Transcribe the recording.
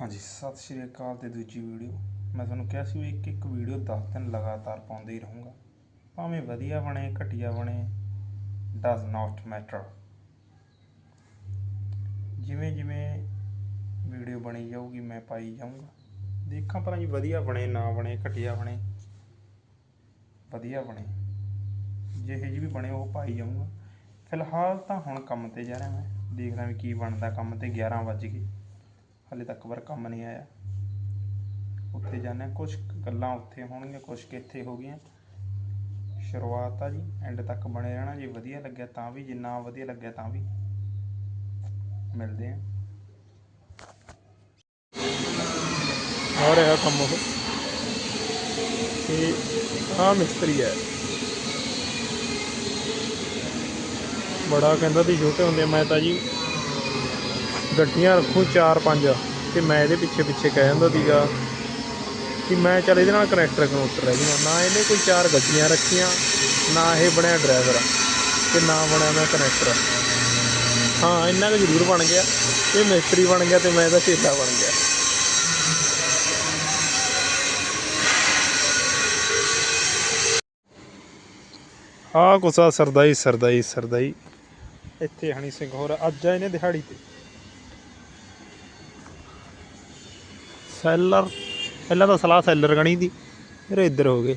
ਹਾਂਜੀ, ਸਤਿ ਸ਼੍ਰੀ ਅਕਾਲ ਤੇ ਦੂਜੀ ਵੀਡੀਓ। ਮੈਂ ਤੁਹਾਨੂੰ ਕਿਹਾ ਸੀ ਵੀ ਇੱਕ ਇੱਕ ਵੀਡੀਓ 10 ਦਿਨ ਲਗਾਤਾਰ ਪਾਉਂਦੇ ਹੀ ਰਹੂੰਗਾ। ਭਾਵੇਂ ਵਧੀਆ ਬਣੇ, ਘਟੀਆ ਬਣੇ ਡਸ ਨਾਟ ਮੈਟਰ ਜਿਵੇਂ ਜਿਵੇਂ ਵੀਡੀਓ ਬਣੀ ਜਾਊਗੀ, ਮੈਂ ਪਾਈ ਜਾਊਂਗਾ। ਦੇਖਾਂ ਭਲਾ ਜੀ ਵਧੀਆ ਬਣੇ, ਨਾ ਬਣੇ, ਘਟੀਆ ਬਣੇ। ਵਧੀਆ ਬਣੇ। ਜਿਹੇ ਜੀ ਵੀ ਬਣੇ, ਉਹ ਪਾਈ ਜਾਊਂਗਾ। ਫਿਲਹਾਲ ਤਾਂ ਹੁਣ ਕੰਮ ਤੇ ਜਾ ਰਿਹਾ ਮੈਂ। ਦੇਖਦਾ ਵੀ ਕੀ ਬਣਦਾ, ਕੰਮ ਤੇ 11 ਵੱਜ ਗਏ। ਹਾਲੇ ਤੱਕ ਵਰ ਕੰਮ ਨਹੀਂ ਆਇਆ। ਉੱਥੇ ਜਾਂਦੇ ਕੁਝ ਗੱਲਾਂ ਉੱਥੇ ਹੋਣਗੀਆਂ ਕੁਝ ਕਿੱਥੇ ਹੋ ਗਈਆਂ। ਸ਼ੁਰੂਆਤ ਆ ਜੀ ਐਂਡ ਤੱਕ ਬਣੇ ਰਹਿਣਾ, ਜੇ ਵਧੀਆ ਲੱਗਿਆ ਤਾਂ ਵੀ, ਜੇ ਨਾ ਵਧੀਆ ਲੱਗਿਆ ਤਾਂ ਵੀ। ਮਿਲਦੇ ਆ ਹੋ ਰਿਹਾ ਕੰਮ ਉਹ। ਤੇ ਆ ਮਿਸਤਰੀ ਹੈ। ਬੜਾ ਕਹਿੰਦਾ ਸੀ ਛੋਟੇ ਹੁੰਦੇ ਮੈਂ ਤਾਂ ਜੀ ਗੱਡੀਆਂ ਰੱਖੂ 4-5 ਤੇ ਮੈਂ ਇਹਦੇ ਪਿੱਛੇ ਪਿੱਛੇ ਕਹਿ ਜਾਂਦਾ ਸੀਗਾ ਕਿ ਮੈਂ ਚੱਲ ਇਹਦੇ ਨਾਲ ਕਨੈਕਟਰ ਕਨੈਕਟਰ ਰਹਿ ਜਾਵਾਂ ਨਾ ਇਹਨੇ ਕੋਈ ਚਾਰ ਗੱਡੀਆਂ ਰੱਖੀਆਂ, ਨਾ ਇਹ ਬਣਿਆ ਡਰਾਈਵਰ ਤੇ ਨਾ ਬਣਿਆ ਮੈਂ ਕਨੈਕਟਰ ਹਾਂ, ਇੰਨਾ ਕੁ ਜ਼ਰੂਰ ਬਣ ਗਿਆ। ਇਹ ਮਿਸਤਰੀ ਬਣ ਗਿਆ ਤੇ ਮੈਂ ਇਹਦਾ ਚੇਤਾ ਬਣ ਗਿਆ। ਆ ਕੁਸਾ ਸਰਦਾਈ ਸਰਦਾਈ ਸਰਦਾਈ। ਇੱਥੇ ਹਣੀ ਸਿੰਘ ਹੋਰ, ਅੱਜ ਆਏ ਨੇ ਦਿਹਾੜੀ ਤੇ। ਸੈਲਰ ਪਹਿਲਾਂ ਤਾਂ ਸਲਾਹ ਸੈਲਰ ਗਣੀ ਦੀ ਫਿਰ ਇੱਧਰ ਹੋ ਗਏ।